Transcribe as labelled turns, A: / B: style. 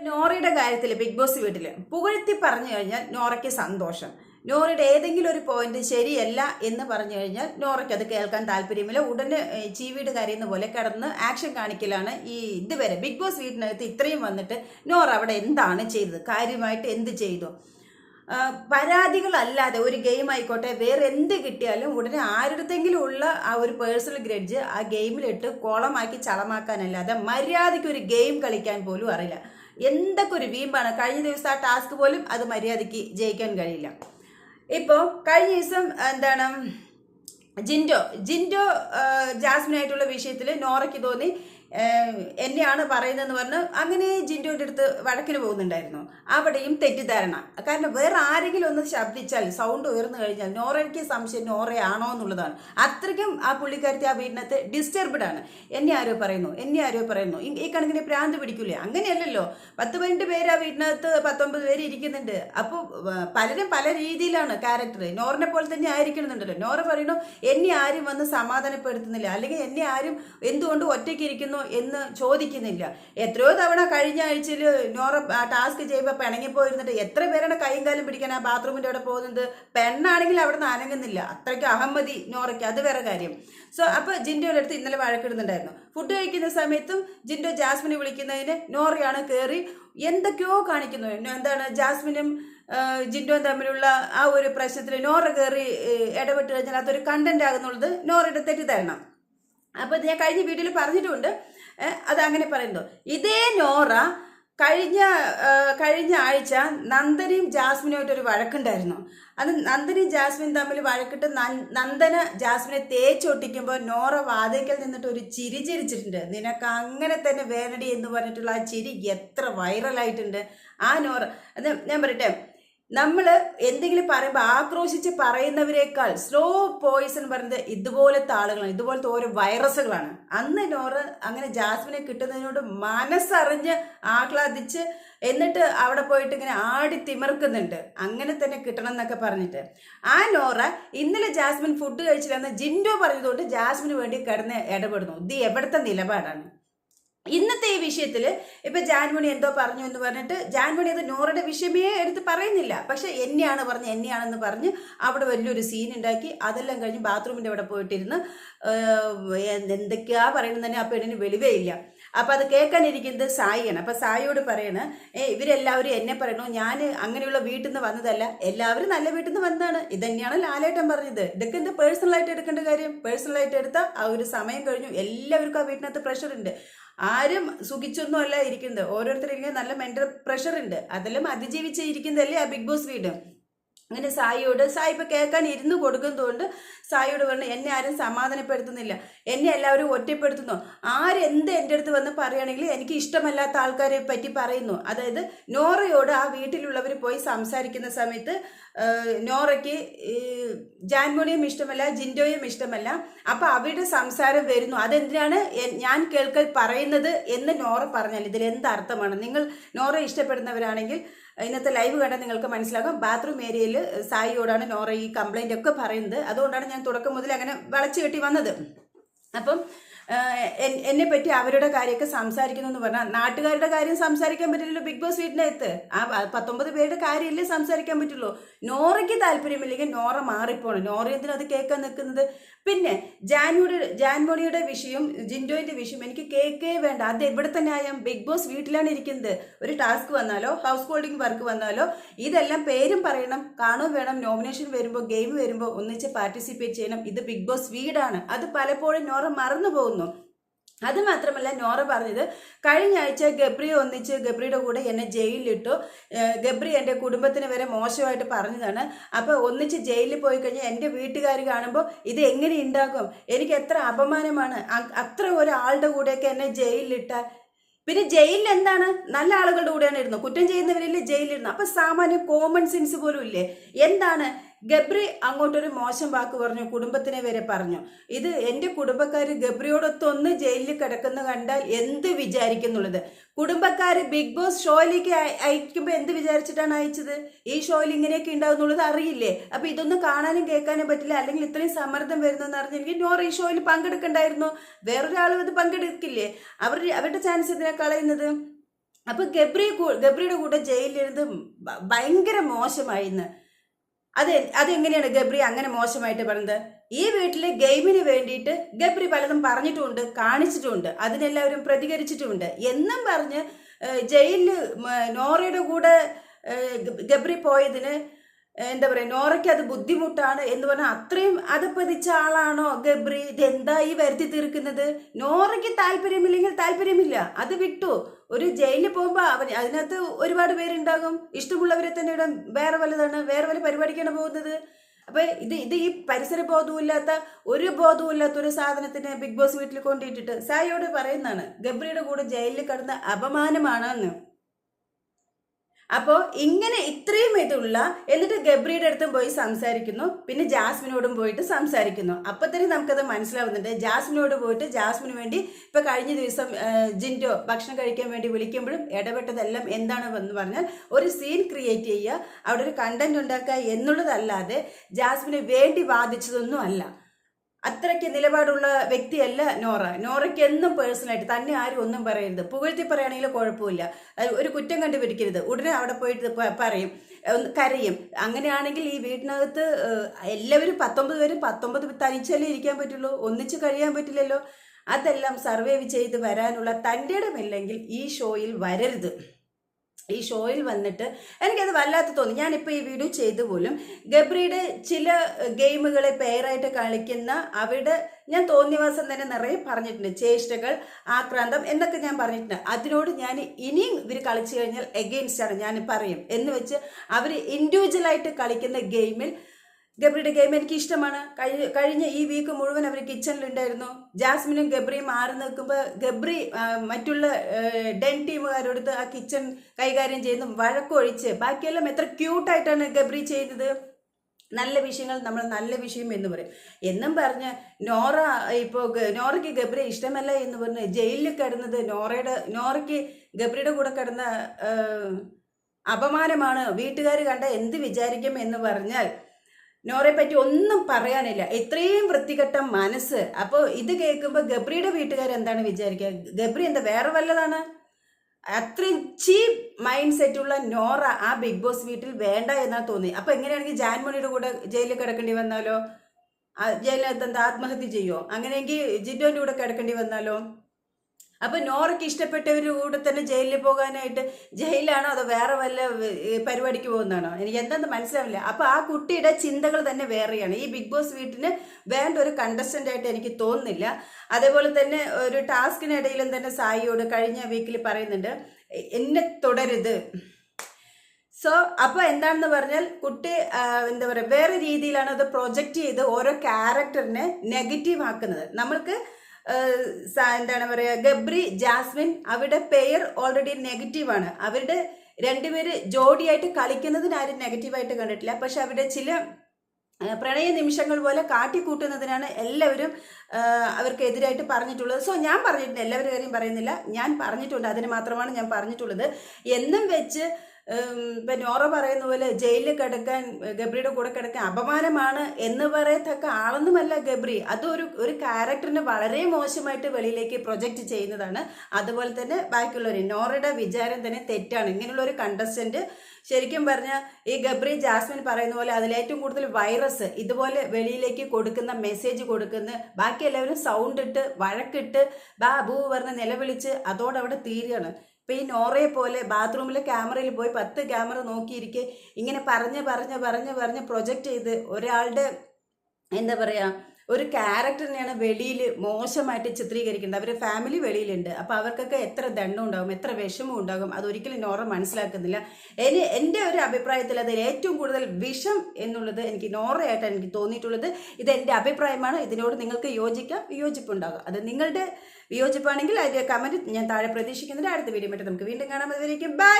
A: നോറയുടെ കാര്യത്തിൽ big boss വീട്ടിൽ പുകഴ്ത്തി പറഞ്ഞു കഴിഞ്ഞാൽ നോറയ്ക്ക് സന്തോഷം. നോറയുടെ ഏതെങ്കിലും ഒരു പോയിന്റ് ശരിയല്ല എന്ന് പറഞ്ഞു കഴിഞ്ഞാൽ നോറയ്ക്ക് അത് കേൾക്കാൻ താല്പര്യമില്ല. ഉടനെ ചീവീട് കരയുന്ന പോലെ കിടന്ന് ആക്ഷൻ കാണിക്കലാണ് ഈ ഇതുവരെ ബിഗ് ബോസ് വീട്ടിനകത്ത് ഇത്രയും വന്നിട്ട് നോറ അവിടെ എന്താണ് ചെയ്തത്? കാര്യമായിട്ട് എന്ത് ചെയ്തു? പരാതികളല്ലാതെ ഒരു ഗെയിം ആയിക്കോട്ടെ വേറെ എന്ത് കിട്ടിയാലും ഉടനെ ആരുടെങ്കിലും ഉള്ള ആ ഒരു പേഴ്സണൽ ഗ്രഡ്ജ് ആ ഗെയിമിലിട്ട് കോളമാക്കി ചളമാക്കാനല്ലാതെ മര്യാദയ്ക്ക് ഒരു ഗെയിം കളിക്കാൻ പോലും അറിയില്ല. എന്തൊക്കെ ഒരു വീമ്പാണ്? കഴിഞ്ഞ ദിവസം ആ ടാസ്ക് പോലും അത് മര്യാദയ്ക്ക് ജയിക്കാൻ കഴിയില്ല. ഇപ്പോൾ കഴിഞ്ഞ ദിവസം എന്താണ്? ജിൻഡോ ജിൻഡോ ജാസ്മിനായിട്ടുള്ള വിഷയത്തിൽ നോറയ്ക്ക് തോന്നി എന്നെയാണ് പറയുന്നതെന്ന് പറഞ്ഞ് അങ്ങനെ ജിൻഡോയുടെ അടുത്ത് വഴക്കിന് പോകുന്നുണ്ടായിരുന്നു. അവിടെയും തെറ്റിദ്ധാരണ. കാരണം വേറെ ആരെങ്കിലും ഒന്ന് ശബ്ദിച്ചാൽ സൗണ്ട് ഉയർന്നു കഴിഞ്ഞാൽ നോറയ്ക്ക് സംശയം നോറയാണോ എന്നുള്ളതാണ്. അത്രയ്ക്കും ആ പുള്ളിക്കാരത്തി ആ വീടിനകത്ത് ഡിസ്റ്റർബ്ഡ് ആണ്. എന്നെ ആരോ പറയുന്നു എന്നെ ആരോ പറയുന്നു. ഈ കണക്കിന് പ്രാന്ത് പിടിക്കൂലേ? അങ്ങനെയല്ലല്ലോ. പത്ത് പതിനെട്ട് പേര് ആ വീടിനകത്ത് പത്തൊമ്പത് പേര് ഇരിക്കുന്നുണ്ട്. അപ്പോൾ പലരും പല രീതിയിലാണ് ക്യാരക്ടർ നോറിനെ പോലെ തന്നെ ആയിരിക്കണമെന്നുണ്ടല്ലോ. നോറ പറയുന്നു എന്നെ ആരും വന്ന് സമാധാനപ്പെടുത്തുന്നില്ല. അല്ലെങ്കിൽ എന്നെ ആരും എന്തുകൊണ്ട് ഒറ്റയ്ക്ക് ഇരിക്കുന്നു എന്ന് ചോദിക്കുന്നില്ല. എത്രയോ തവണ കഴിഞ്ഞ ആഴ്ചയിൽ നോറ ടാസ്ക് ചെയ്യുമ്പോൾ പിണങ്ങിപ്പോയിരുന്നിട്ട് എത്ര പേരുടെ കൈയും കാലും പിടിക്കാൻ ആ ബാത്റൂമിന്റെ അവിടെ പോകുന്നത്? പെണ്ണാണെങ്കിൽ അവിടെ നിന്ന് അനങ്ങുന്നില്ല. അത്രയ്ക്ക് അഹമ്മതി നോറയ്ക്ക്. അത് വേറെ കാര്യം. സോ അപ്പോൾ ജിൻഡോയുടെ അടുത്ത് ഇന്നലെ വഴക്കിടുന്നുണ്ടായിരുന്നു. ഫുഡ് കഴിക്കുന്ന സമയത്തും ജിൻഡോ ജാസ്മിനെ വിളിക്കുന്നതിന് നോറയാണ് കയറി എന്തൊക്കെയോ കാണിക്കുന്നു. എന്താണ് ജാസ്മിനും ജിൻഡോ തമ്മിലുള്ള ആ ഒരു പ്രശ്നത്തിൽ നോറ കയറി ഇടപെട്ട് കഴിഞ്ഞാൽ അതൊരു കണ്ടന്റ് ആകുന്നുള്ളത് നോറയുടെ തെറ്റിദ്ധാരണ. അപ്പോൾ ഇത് ഞാൻ കഴിഞ്ഞ വീഡിയോയിൽ പറഞ്ഞിട്ടുമുണ്ട് ഏഹ്, അത് അങ്ങനെ പറയുന്നു. ഇതേ നോറ കഴിഞ്ഞ കഴിഞ്ഞ ആഴ്ച നന്ദനയും ജാസ്മിനുമായിട്ടൊരു വഴക്കുണ്ടായിരുന്നു. അത് നന്ദനയും ജാസ്മിൻ തമ്മിൽ വഴക്കിട്ട് നന്ദന ജാസ്മിനെ തേച്ചൊട്ടിക്കുമ്പോൾ നോറ വാതിക്കൽ നിന്നിട്ട് ഒരു ചിരി ചിരിച്ചിട്ടുണ്ട്. നിനക്ക് അങ്ങനെ തന്നെ വേനടി എന്ന് പറഞ്ഞിട്ടുള്ള ആ ചിരി എത്ര വൈറലായിട്ടുണ്ട് ആ നോറ ഞാൻ പറയട്ടെ നമ്മൾ എന്തെങ്കിലും പറയുമ്പോൾ ആക്രോശിച്ച് പറയുന്നവരേക്കാൾ സ്ലോ പോയിസൺ പറയുന്നത് ഇതുപോലത്തെ ആളുകളാണ്. ഇതുപോലത്തെ ഓരോ വൈറസുകളാണ്. അന്ന് നോറ് അങ്ങനെ ജാസ്മിനെ കിട്ടുന്നതിനോട് മനസ്സറിഞ്ഞ് ആഹ്ലാദിച്ച് എന്നിട്ട് അവിടെ പോയിട്ട് ഇങ്ങനെ ആടി തിമിർക്കുന്നുണ്ട്. അങ്ങനെ തന്നെ കിട്ടണം എന്നൊക്കെ പറഞ്ഞിട്ട്. ആ നോറ ഇന്നലെ ജാസ്മിൻ ഫുഡ് കഴിച്ചില്ലെന്ന് ജിൻഡോ പറഞ്ഞതുകൊണ്ട് ജാസ്മിന് വേണ്ടി കിടന്ന് ഇടപെടുന്നു. ഇത് എവിടുത്തെ നിലപാടാണ്? ഇന്നത്തെ ഈ വിഷയത്തിൽ ഇപ്പൊ ജാൻമണി എന്തോ പറഞ്ഞു എന്ന് പറഞ്ഞിട്ട് ജാൻമണി അത് നോറയുടെ വിഷയമേ എടുത്ത് പറയുന്നില്ല. പക്ഷെ എന്നെയാണ് പറഞ്ഞ് എന്നെയാണെന്ന് പറഞ്ഞ് അവിടെ വലിയൊരു സീൻ ഉണ്ടാക്കി. അതെല്ലാം കഴിഞ്ഞ് ബാത്റൂമിന്റെ അവിടെ പോയിട്ടിരുന്ന് എന്തൊക്കെയാ പറയുന്നത് തന്നെ ആ പെണ്ണിന് വെളിവേ ഇല്ല. അപ്പൊ അത് കേൾക്കാനിരിക്കുന്നത് സായിയാണ്. അപ്പം സായിയോട് പറയണ് ഏ ഇവരെല്ലാവരും എന്നെ പറയണു. ഞാൻ അങ്ങനെയുള്ള വീട്ടിൽ നിന്ന് വന്നതല്ല. എല്ലാവരും നല്ല വീട്ടിൽ നിന്ന് വന്നതാണ്. ഇതന്നെയാണ് ലാലേട്ടൻ പറഞ്ഞത്. ഇതൊക്കെ എന്താ പേഴ്സണലായിട്ട് എടുക്കേണ്ട കാര്യം? പേഴ്സണലായിട്ട് എടുത്താൽ ആ ഒരു സമയം കഴിഞ്ഞു. എല്ലാവർക്കും ആ വീട്ടിനകത്ത് പ്രഷർ ആരും സുഖിച്ചൊന്നും അല്ല ഇരിക്കുന്നത്. ഓരോരുത്തരും നല്ല മെന്റൽ പ്രഷർ ഉണ്ട്. അതെല്ലാം അതിജീവിച്ച് ഇരിക്കുന്നതല്ലേ ആ ബിഗ് ബോസ് വീട്? അങ്ങനെ സായിയോട് സായി ഇപ്പൊ കേൾക്കാൻ ഇരുന്ന് കൊടുക്കുന്നതുകൊണ്ട് സായിയോട് പറഞ്ഞു എന്നെ ആരും സമാധാനപ്പെടുത്തുന്നില്ല. എന്നെ എല്ലാവരും ഒറ്റപ്പെടുത്തുന്നു. ആരെന്ത് എന്റെ അടുത്ത് വന്ന് പറയുകയാണെങ്കിൽ എനിക്ക് ഇഷ്ടമല്ലാത്ത ആൾക്കാരെ പറ്റി പറയുന്നു. അതായത് നോറയോട് ആ വീട്ടിലുള്ളവർ പോയി സംസാരിക്കുന്ന സമയത്ത് നോറയ്ക്ക് ജാൻമോണിയും ഇഷ്ടമല്ല ജിൻഡോയും ഇഷ്ടമല്ല. അപ്പൊ അവരുടെ സംസാരം വരുന്നു. അതെന്തിനാണ് ഞാൻ കേൾക്കൽ പറയുന്നത് എന്ന് നോറ പറഞ്ഞാൽ ഇതിൽ എന്ത് അർത്ഥമാണ്? നിങ്ങൾ നോറ ഇഷ്ടപ്പെടുന്നവരാണെങ്കിൽ ഇന്നത്തെ ലൈവ് കണ്ടാൽ നിങ്ങൾക്ക് മനസ്സിലാകും ബാത്റൂം ഏരിയയിൽ സായിയോടാണ് നോറ ഈ കംപ്ലൈന്റ് ഒക്കെ പറയുന്നത്. അതുകൊണ്ടാണ് ഞാൻ തുടക്കം മുതൽ അങ്ങനെ വളച്ചു കെട്ടി വന്നത്. അപ്പം എന്നെ പറ്റി അവരുടെ കാര്യമൊക്കെ സംസാരിക്കുന്നു എന്ന് പറഞ്ഞാൽ നാട്ടുകാരുടെ കാര്യം സംസാരിക്കാൻ പറ്റില്ലല്ലോ ബിഗ് ബോസ് വീട്ടിനകത്ത് ആ പത്തൊമ്പത് പേരുടെ കാര്യമല്ലേ സംസാരിക്കാൻ പറ്റുള്ളൂ. നോറയ്ക്ക് താല്പര്യമില്ലെങ്കിൽ നോറ മാറിപ്പോണം. നോറ അത് കേൾക്കാൻ നിൽക്കുന്നത്? പിന്നെ ജാൻമോളിയുടെ ജാൻമോളിയുടെ വിഷയം ജിൻഡോയിന്റെ വിഷയം എനിക്ക് കേൾക്കേ വേണ്ട. അത് എവിടെ തന്നെ ആയാലും ബിഗ് ബോസ് വീട്ടിലാണ് ഇരിക്കുന്നത്. ഒരു ടാസ്ക് വന്നാലോ ഹൗസ് ഹോൾഡിംഗ് വർക്ക് വന്നാലോ ഇതെല്ലാം പേരും പറയണം. കാണും വേണം. നോമിനേഷൻ വരുമ്പോൾ ഗെയിം വരുമ്പോൾ ഒന്നിച്ച് പാർട്ടിസിപ്പേറ്റ് ചെയ്യണം. ഇത് ബിഗ് ബോസ് വീടാണ്. അത് പലപ്പോഴും നോറ മറന്നു പോകുന്നു അത് മാത്രമല്ല നോറ പറഞ്ഞത് കഴിഞ്ഞ ആഴ്ച ഗബ്രി ഒന്നിച്ച് ഗബ്രിയുടെ കൂടെ എന്നെ ജയിലിലിട്ടു. ഗബ്രി എന്റെ കുടുംബത്തിന് വരെ മോശമായിട്ട് പറഞ്ഞതാണ്. അപ്പോൾ ഒന്നിച്ച് ജയിലിൽ പോയി കഴിഞ്ഞാൽ എന്റെ വീട്ടുകാർ കാണുമ്പോൾ ഇത് എങ്ങനെ ഉണ്ടാകും എനിക്ക് എത്ര അപമാനമാണ്. അത്ര ഒരാളുടെ കൂടെയൊക്കെ എന്നെ ജയിലിലിട്ടാൽ പിന്നെ ജയിലിൽ എന്താണ്? നല്ല ആളുകളുടെ കൂടെയാണ് ഇരുന്നത്. കുറ്റം ചെയ്യുന്നവരില്ലേ ജയിലിരുന്നു അപ്പൊ സാമാന്യം കോമൺ സെൻസ് പോലും ഇല്ലേ? എന്താണ്? ഗബ്രി അങ്ങോട്ടൊരു മോശം വാക്ക് പറഞ്ഞു കുടുംബത്തിനെ വരെ പറഞ്ഞു. ഇത് എന്റെ കുടുംബക്കാർ ഗബ്രിയോടൊത്തൊന്ന് ജയിലിൽ കിടക്കുന്ന കണ്ടാൽ എന്ത് വിചാരിക്കുന്നുള്ളത്? കുടുംബക്കാർ ബിഗ് ബോസ് ഷോയിലേക്ക് അയ- അയക്കുമ്പോൾ എന്ത് വിചാരിച്ചിട്ടാണ് അയച്ചത്? ഈ ഷോയിൽ ഇങ്ങനെയൊക്കെ ഉണ്ടാകുന്നുള്ളത് അറിയില്ലേ? അപ്പൊ ഇതൊന്നും കാണാനും കേൾക്കാനും പറ്റില്ല. അല്ലെങ്കിൽ ഇത്രയും സമ്മർദ്ദം വരുന്നെന്ന് അറിഞ്ഞെങ്കിൽ നോർ ഈ ഷോയിൽ പങ്കെടുക്കണ്ടായിരുന്നു. വേറൊരാളും ഇത് പങ്കെടുക്കില്ലേ? അവർ അവരുടെ ചാൻസ് ഇതിനെ കളയുന്നത്? അപ്പൊ ഗബ്രി ഗബ്രിയുടെ കൂടെ ജയിലിലിരുന്ന് ഭ- ഭയങ്കര മോശമായിന്ന്. അത് അതെങ്ങനെയാണ് ഗബ്രി അങ്ങനെ മോശമായിട്ട് പറഞ്ഞത്? ഈ വീട്ടിലെ ഗെയിമിന് വേണ്ടിയിട്ട് ഗബ്രി പലതും പറഞ്ഞിട്ടുമുണ്ട് കാണിച്ചിട്ടുമുണ്ട് അതിനെല്ലാവരും പ്രതികരിച്ചിട്ടുമുണ്ട്. എന്നും പറഞ്ഞ് ജയിലിൽ നോറയുടെ കൂടെ ഗബ്രി പോയതിന് എന്താ പറയുക നോറയ്ക്ക് അത് ബുദ്ധിമുട്ടാണ് എന്ന് പറഞ്ഞാൽ അത്രയും അത് പതിച്ച ആളാണോ ഗബ്രി? ഇതെന്താ ഈ വരുത്തി തീർക്കുന്നത്? നോറയ്ക്ക് താല്പര്യമില്ലെങ്കിൽ താല്പര്യമില്ല. അത് വിട്ടു. ഒരു ജയിലിൽ പോകുമ്പോൾ അവൻ അതിനകത്ത് ഒരുപാട് പേരുണ്ടാകും. ഇഷ്ടമുള്ളവരെ തന്നെ ഇടാൻ വേറെ വല്ലതാണ് വേറെ വല്ല പരിപാടിക്കാണ് പോകുന്നത്. അപ്പൊ ഇത് ഇത് ഈ പരിസര ബോധവുമില്ലാത്ത ഒരു ബോധവുമില്ലാത്ത ഒരു സാധനത്തിനെ ബിഗ് ബോസ് വീട്ടിൽ കൊണ്ടിട്ടിട്ട് സായിയോട് പറയുന്നതാണ് ഗബ്രിയുടെ കൂടെ ജയിലിൽ കടന്ന അപമാനമാണെന്ന്. അപ്പോൾ ഇങ്ങനെ ഇത്രയും ഇതുള്ള എന്നിട്ട് ഗബ്രിയുടെ അടുത്തും പോയി സംസാരിക്കുന്നു. പിന്നെ ജാസ്മിനോടും പോയിട്ട് സംസാരിക്കുന്നു. അപ്പോൾ തന്നെ നമുക്കത് മനസ്സിലാവുന്നുണ്ട്. ജാസ്മിനോട് പോയിട്ട് ജാസ്മിന് വേണ്ടി ഇപ്പോൾ കഴിഞ്ഞ ദിവസം ജിന്റോ ഭക്ഷണം കഴിക്കാൻ വേണ്ടി വിളിക്കുമ്പോഴും ഇടപെട്ടതെല്ലാം എന്താണ് എന്ന് പറഞ്ഞാൽ ഒരു സീൻ ക്രിയേറ്റ് ചെയ്യുക. അവിടെ ഒരു കണ്ടന്റ് ഉണ്ടാക്കുക എന്നുള്ളതല്ലാതെ ജാസ്മിന് വേണ്ടി വാദിച്ചതൊന്നും അല്ല. അത്രയ്ക്ക് നിലപാടുള്ള വ്യക്തിയല്ല നോറ. നോറയ്ക്ക് എന്നും പേഴ്സണലായിട്ട് തന്നെ ആരും ഒന്നും പറയരുത്. പുകഴ്ത്തി പറയുകയാണെങ്കിൽ കുഴപ്പമില്ല. ഒരു കുറ്റം കണ്ടുപിടിക്കരുത്. ഉടനെ അവിടെ പോയിട്ട് പറയും. കരയും. അങ്ങനെയാണെങ്കിൽ ഈ വീട്ടിനകത്ത് എല്ലാവരും പത്തൊമ്പത് പേരും പത്തൊമ്പത് തനിച്ചല്ലേ ഇരിക്കാൻ പറ്റുള്ളൂ? ഒന്നിച്ച് കഴിയാൻ പറ്റില്ലല്ലോ? അതെല്ലാം സർവേ ചെയ്ത് വരാനുള്ള തന്റെ ഇടമില്ലെങ്കിൽ ഈ ഷോയിൽ വരരുത്. ഈ ഷോയിൽ വന്നിട്ട് എനിക്കത് വല്ലാത്ത തോന്നി. ഞാനിപ്പോൾ ഈ വീഡിയോ ചെയ്തു പോലും ഗബ്രിയുടെ ചില ഗെയിമുകളെ പേരായിട്ട് കളിക്കുന്ന അവിടെ ഞാൻ തോന്നിയവാസം തന്നെ നിറയെ പറഞ്ഞിട്ടുണ്ട്. ചേഷ്ടകൾ ആക്രാന്തം എന്നൊക്കെ ഞാൻ പറഞ്ഞിട്ടുണ്ട്. അതിനോട് ഞാൻ ഇനിയും ഇവർ കളിച്ചു കഴിഞ്ഞാൽ എഗെയിൻസ്റ്റ് ആണ്. ഞാൻ പറയും. എന്ന് വെച്ച് അവർ ഇൻഡിവിജ്വലായിട്ട് കളിക്കുന്ന ഗെയിമിൽ ഗബ്രിയുടെ ഗെയിം എനിക്ക് ഇഷ്ടമാണ് കഴിഞ്ഞ കഴിഞ്ഞ ഈ വീക്ക് മുഴുവൻ അവർ കിച്ചണിലുണ്ടായിരുന്നു ജാസ്മിനും ഗബ്രിയും മാറി നിൽക്കുമ്പോൾ ഗബ്രി മറ്റുള്ള ഡെൻ ടീമുകാരോടുത്ത് ആ കിച്ചൺ കൈകാര്യം ചെയ്യുന്നു. വഴക്കൊഴിച്ച്. ബാക്കിയെല്ലാം എത്ര ക്യൂട്ടായിട്ടാണ് ഗബ്രി ചെയ്തത്. നല്ല വിഷയങ്ങൾ നമ്മൾ നല്ല വിഷയം എന്ന് പറയും. എന്നും പറഞ്ഞ് നോറ ഇപ്പോൾ നോറയ്ക്ക് ഗബ്രി ഇഷ്ടമല്ല എന്ന് പറഞ്ഞ് ജയിലിൽ കിടന്നത് നോറയുടെ നോറയ്ക്ക് ഗബ്രിയുടെ കൂടെ കിടന്ന അപമാനമാണ്. വീട്ടുകാർ കണ്ട എന്ത് വിചാരിക്കും എന്ന് പറഞ്ഞാൽ നോറെ പറ്റി ഒന്നും പറയാനില്ല. ഇത്രയും വൃത്തികെട്ട മനസ്സ്. അപ്പോൾ ഇത് കേൾക്കുമ്പോൾ ഗബ്രിയുടെ വീട്ടുകാർ എന്താണ് വിചാരിക്കുക? ഗബ്രി എന്താ വേറെ വല്ലതാണ്? അത്രയും ചീപ്പ് മൈൻഡ് സെറ്റുള്ള നോറ ആ ബിഗ് ബോസ് വീട്ടിൽ വേണ്ട എന്നാ തോന്നി. അപ്പൊ എങ്ങനെയാണെങ്കിൽ ജാൻമണിയുടെ കൂടെ ജയിലിൽ കിടക്കേണ്ടി വന്നാലോ? ജയിലിനകത്ത് എന്താ ആത്മഹത്യ ചെയ്യോ? അങ്ങനെയെങ്കിൽ ജിറ്റോന്റെ കൂടെ കിടക്കേണ്ടി വന്നാലോ? അപ്പൊ നോറയ്ക്ക് ഇഷ്ടപ്പെട്ടവരുടെ കൂടെ തന്നെ ജയിലിൽ പോകാനായിട്ട് ജയിലാണോ അതോ വേറെ വല്ല പരിപാടിക്ക് പോകുന്നതാണോ? എനിക്ക് എന്താണെന്ന് മനസ്സിലാവില്ല. അപ്പൊ ആ കുട്ടിയുടെ ചിന്തകൾ തന്നെ വേറെയാണ്. ഈ ബിഗ് ബോസ് വീട്ടിന് വേണ്ട ഒരു കണ്ടസ്റ്റന്റ് ആയിട്ട് എനിക്ക് തോന്നുന്നില്ല. അതേപോലെ തന്നെ ഒരു ടാസ്കിനിടയിലും തന്നെ സായിയോട് കഴിഞ്ഞ വീക്കിൽ പറയുന്നുണ്ട് എന്നെ തുടരുത്. സോ അപ്പോൾ എന്താണെന്ന് പറഞ്ഞാൽ കുട്ടി എന്താ പറയുക വേറെ രീതിയിലാണ് അത് പ്രൊജക്റ്റ് ചെയ്ത് ഓരോ ക്യാരക്ടറിനെ നെഗറ്റീവ് ആക്കുന്നത്. നമ്മൾക്ക് എന്താണ് പറയുക ഗബ്രി ജാസ്മിൻ അവരുടെ പെയർ ഓൾറെഡി നെഗറ്റീവാണ് അവരുടെ രണ്ടുപേര് ജോഡിയായിട്ട് കളിക്കുന്നതിന് ആരും നെഗറ്റീവായിട്ട് കണ്ടിട്ടില്ല. പക്ഷെ അവരുടെ ചില പ്രണയ നിമിഷങ്ങൾ പോലെ കാട്ടിക്കൂട്ടുന്നതിനാണ് എല്ലാവരും അവർക്കെതിരായിട്ട് പറഞ്ഞിട്ടുള്ളത്. സോ ഞാൻ പറഞ്ഞിട്ടുണ്ട് എല്ലാവരുടെ കാര്യം പറയുന്നില്ല. ഞാൻ പറഞ്ഞിട്ടുണ്ട് അതിന് മാത്രമാണ് ഞാൻ പറഞ്ഞിട്ടുള്ളത്. എന്നും വെച്ച് ഇപ്പൊ നോറ പറയുന്ന പോലെ ജയിലിൽ കിടക്കാൻ ഗബ്രിയുടെ കൂടെ കിടക്കാൻ അപമാനമാണ് എന്ന് പറയത്തക്ക ആളൊന്നുമല്ല ഗബ്രി. അതൊരു ഒരു ക്യാരക്ടറിനെ വളരെ മോശമായിട്ട് വെളിയിലേക്ക് പ്രൊജക്റ്റ് ചെയ്യുന്നതാണ്. അതുപോലെ തന്നെ ബാക്കിയുള്ളവർ നോറയുടെ വിചാരം തന്നെ തെറ്റാണ്. ഇങ്ങനെയുള്ള ഒരു കണ്ടസ്റ്റന്റ് ശരിക്കും പറഞ്ഞാൽ ഈ ഗബ്രി ജാസ്മിൻ പറയുന്ന പോലെ അതിലേറ്റവും കൂടുതൽ വൈറസ് ഇതുപോലെ വെളിയിലേക്ക് കൊടുക്കുന്ന മെസ്സേജ് കൊടുക്കുന്ന ബാക്കി എല്ലാവരും സൗണ്ട് ഇട്ട് വഴക്കിട്ട് ബാ ബൂ പറഞ്ഞ് നിലവിളിച്ച് അതോടെ അവിടെ തീരുകയാണ്. ഇപ്പം ഈ നോറയെ പോലെ ബാത്റൂമിലെ ക്യാമറയിൽ പോയി പത്ത് ക്യാമറ നോക്കിയിരിക്കെ ഇങ്ങനെ പറഞ്ഞ് പറഞ്ഞ് പറഞ്ഞ് പറഞ്ഞ് പ്രൊജക്റ്റ് ചെയ്ത് ഒരാളുടെ എന്താ പറയുക ഒരു ക്യാരക്ടറിനെയാണ് വെളിയിൽ മോശമായിട്ട് ചിത്രീകരിക്കുന്നത് അവരുടെ ഫാമിലി വെളിയിലുണ്ട്. അപ്പോൾ അവർക്കൊക്കെ എത്ര ദണ്ഡം ഉണ്ടാകും എത്ര വിഷമം ഉണ്ടാകും അതൊരിക്കലും നോറ മനസ്സിലാക്കുന്നില്ല. എനി എന്റെ ഒരു അഭിപ്രായത്തിൽ അതിൽ ഏറ്റവും കൂടുതൽ വിഷം എന്നുള്ളത് എനിക്ക് നോറയായിട്ടാണ് എനിക്ക് തോന്നിയിട്ടുള്ളത്. ഇത് എന്റെ അഭിപ്രായമാണ്. ഇതിനോട് നിങ്ങൾക്ക് യോജിക്കാം വിയോജിപ്പുണ്ടാകും. അത് നിങ്ങളുടെ വിയോജിപ്പാണെങ്കിൽ അതിന്റെ കമന്റ് ഞാൻ താഴെ പ്രതീക്ഷിക്കുന്നുണ്ട് അടുത്ത വീഡിയോ നമുക്ക് വീണ്ടും കാണാൻ അതുവരേക്കും ബൈ